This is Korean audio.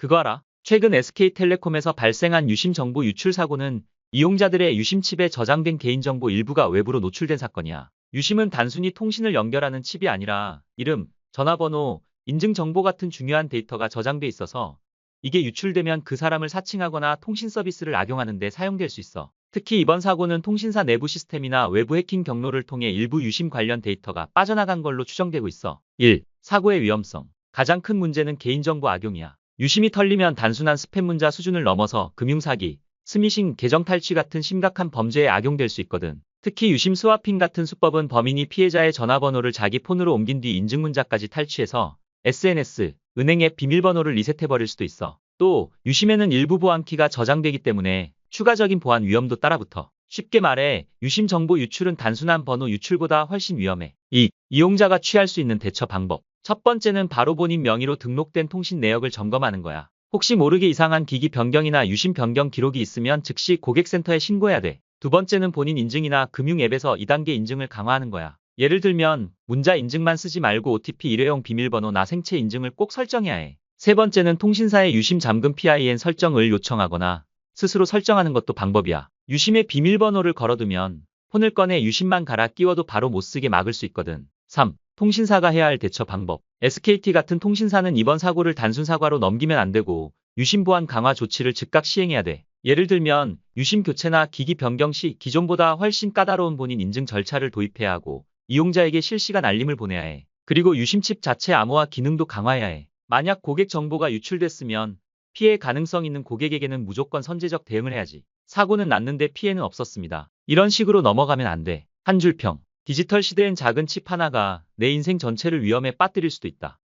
그거 알아? 최근 SK텔레콤에서 발생한 유심 정보 유출 사고는 이용자들의 유심 칩에 저장된 개인정보 일부가 외부로 노출된 사건이야. 유심은 단순히 통신을 연결하는 칩이 아니라 이름, 전화번호, 인증정보 같은 중요한 데이터가 저장돼 있어서 이게 유출되면 그 사람을 사칭하거나 통신 서비스를 악용하는 데 사용될 수 있어. 특히 이번 사고는 통신사 내부 시스템이나 외부 해킹 경로를 통해 일부 유심 관련 데이터가 빠져나간 걸로 추정되고 있어. 1. 사고의 위험성. 가장 큰 문제는 개인정보 악용이야. 유심이 털리면 단순한 스팸 문자 수준을 넘어서 금융사기, 스미싱, 계정 탈취 같은 심각한 범죄에 악용될 수 있거든. 특히 유심 스와핑 같은 수법은 범인이 피해자의 전화번호를 자기 폰으로 옮긴 뒤 인증문자까지 탈취해서 SNS, 은행 앱 비밀번호를 리셋해버릴 수도 있어. 또 유심에는 일부 보안키가 저장되기 때문에 추가적인 보안 위험도 따라붙어. 쉽게 말해 유심 정보 유출은 단순한 번호 유출보다 훨씬 위험해. 2. 이용자가 취할 수 있는 대처 방법. 첫 번째는 바로 본인 명의로 등록된 통신 내역을 점검하는 거야. 혹시 모르게 이상한 기기 변경이나 유심 변경 기록이 있으면 즉시 고객센터에 신고해야 돼. 두 번째는 본인 인증이나 금융 앱에서 2단계 인증을 강화하는 거야. 예를 들면 문자 인증만 쓰지 말고 OTP 일회용 비밀번호나 생체 인증을 꼭 설정해야 해. 세 번째는 통신사의 유심 잠금 PIN 설정을 요청하거나 스스로 설정하는 것도 방법이야. 유심의 비밀번호를 걸어두면 폰을 꺼내 유심만 갈아 끼워도 바로 못 쓰게 막을 수 있거든. 3. 통신사가 해야 할 대처 방법. SKT 같은 통신사는 이번 사고를 단순 사과로 넘기면 안 되고 유심 보안 강화 조치를 즉각 시행해야 돼. 예를 들면 유심 교체나 기기 변경 시 기존보다 훨씬 까다로운 본인 인증 절차를 도입해야 하고 이용자에게 실시간 알림을 보내야 해. 그리고 유심칩 자체 암호화 기능도 강화해야 해. 만약 고객 정보가 유출됐으면 피해 가능성 있는 고객에게는 무조건 선제적 대응을 해야지. 사고는 났는데 피해는 없었습니다. 이런 식으로 넘어가면 안 돼. 한 줄 평. 디지털 시대엔 작은 칩 하나가 내 인생 전체를 위험에 빠뜨릴 수도 있다.